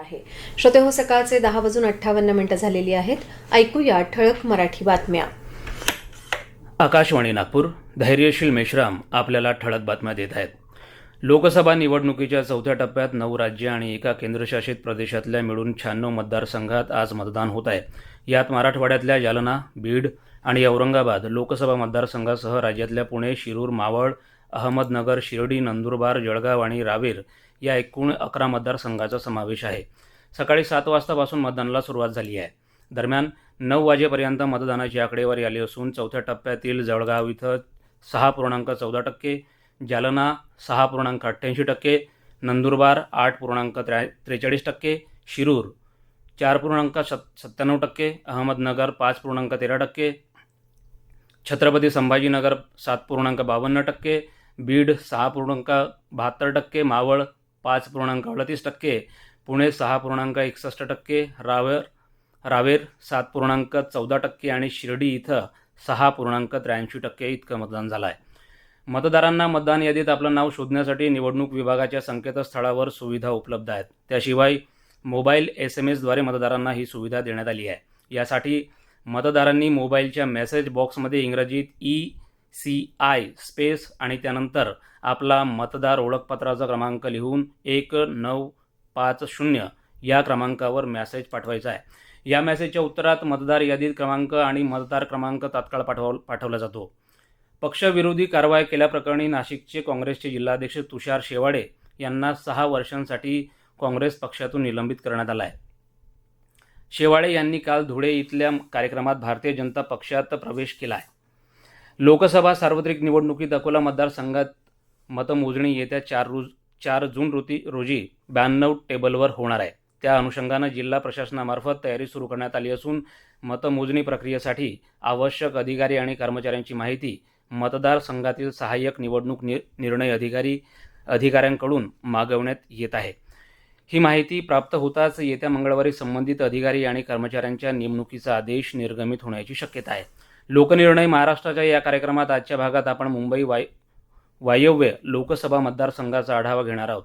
आहे. श्रोते हो सकाळचे दहा वाजून अठ्ठावन्न मिनिटं झालेली आहेत. ऐकूया ठळक मराठी बातम्या. आकाशवाणी नागपूर धैर्यशील मेश्राम आपल्याला ठळक बातम्या देत आहेत. लोकसभा निवडणुकीच्या चौथ्या टप्प्यात नऊ राज्य आणि एका केंद्रशासित प्रदेशातल्या मिळून शहाण्णव मतदारसंघात आज मतदान होत आहे. यात मराठवाड्यातल्या जालना बीड आणि औरंगाबाद लोकसभा मतदारसंघासह राज्यातल्या पुणे शिरूर मावळ अहमदनगर शिर्डी नंदुरबार जळगाव आणि रावेर या एकूण अकरा मतदारसंघाचा समावेश आहे. सकाळी सात वाजतापासून मतदानाला सुरुवात झाली आहे. दरम्यान नऊ वाजेपर्यंत मतदानाची आकडेवारी आली असून चौथ्या टप्प्यातील जळगाव इथं सहा पूर्णांक चौदा टक्के जालना सहा पूर्णांक अठ्ठ्याऐंशी टक्के नंदुरबार आठ पूर्णांक त्र्या त्रेचाळीस टक्के शिरूर चार पूर्णांक सत् सत्त्याण्णव टक्के अहमदनगर पाच पूर्णांक तेरा टक्के छत्रपती संभाजीनगर सात पूर्णांक बावन्न टक्के बीड सहा पूर्णांक बहात्तर टक्के मावळ पाच पूर्णांक अडतीस टक्के पुणे सहा पूर्णांक एकसष्ट टक्के रावेर रावेर सात पूर्णांक चौदा टक्के आणि शिर्डी इथं सहा पूर्णांक त्र्याऐंशी टक्के इतकं मतदान झालं आहे मतदारांना मतदान यादीत आपलं नाव शोधण्यासाठी निवडणूक विभागाच्या संकेतस्थळावर सुविधा उपलब्ध आहेत. त्याशिवाय मोबाईल एस एम एसद्वारे मतदारांना ही सुविधा देण्यात आली आहे. यासाठी मतदारांनी मोबाईलच्या मेसेज बॉक्समध्ये इंग्रजीत ई सी आय स्पेस आणि त्यानंतर आपला मतदार ओळखपत्राचा क्रमांक लिहून एक नऊ पाच शून्य या क्रमांकावर मेसेज पाठवायचा आहे. या मेसेजच्या उत्तरात मतदार यादीत क्रमांक आणि मतदार क्रमांक तात्काळ पाठव पाठवला जातो. पक्षविरोधी कारवाई केल्याप्रकरणी नाशिकचे काँग्रेसचे जिल्हाध्यक्ष तुषार शेवाडे यांना सहा वर्षांसाठी काँग्रेस पक्षातून निलंबित करण्यात आलं आहे. शेवाळे यांनी काल धुळे इथल्या कार्यक्रमात भारतीय जनता पक्षात प्रवेश केला आहे लोकसभा सार्वत्रिक निवडणुकीत अकोला मतदारसंघात मतमोजणी येत्या चार रोज चार जून रोती रोजी ब्याण्णव टेबलवर होणार आहे. त्या अनुषंगानं जिल्हा प्रशासनामार्फत तयारी सुरू करण्यात आली असून मतमोजणी प्रक्रियेसाठी आवश्यक अधिकारी आणि कर्मचाऱ्यांची माहिती मतदारसंघातील सहाय्यक निवडणूक नि निर्णय अधिकारी अधिकाऱ्यांकडून मागवण्यात येत आहे. ही माहिती प्राप्त होताच येत्या मंगळवारी संबंधित अधिकारी आणि कर्मचाऱ्यांच्या नेमणुकीचा आदेश निर्गमित होण्याची शक्यता आहे. लोकनिर्णय महाराष्ट्राच्या या कार्यक्रमात आजच्या भागात आपण मुंबई वाय वायव्य लोकसभा मतदारसंघाचा आढावा घेणार आहोत.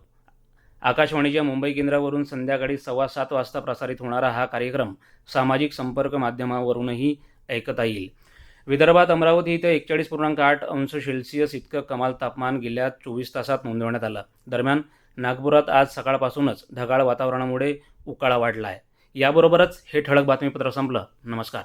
आकाशवाणीच्या मुंबई केंद्रावरून संध्याकाळी सव्वा सात वाजता प्रसारित होणारा हा कार्यक्रम सामाजिक संपर्क माध्यमावरूनही ऐकता येईल. विदर्भात अमरावती इथं एकचाळीस पूर्णांक आठ अंश सेल्सिअस इतकं कमाल तापमान गेल्या चोवीस तासात नोंदवण्यात आलं. दरम्यान नागपुरात आज सकाळपासूनच ढगाळ वातावरणामुळे उकाळा वाढला आहे याबरोबरच हे ठळक बातमीपत्र संपलं. नमस्कार.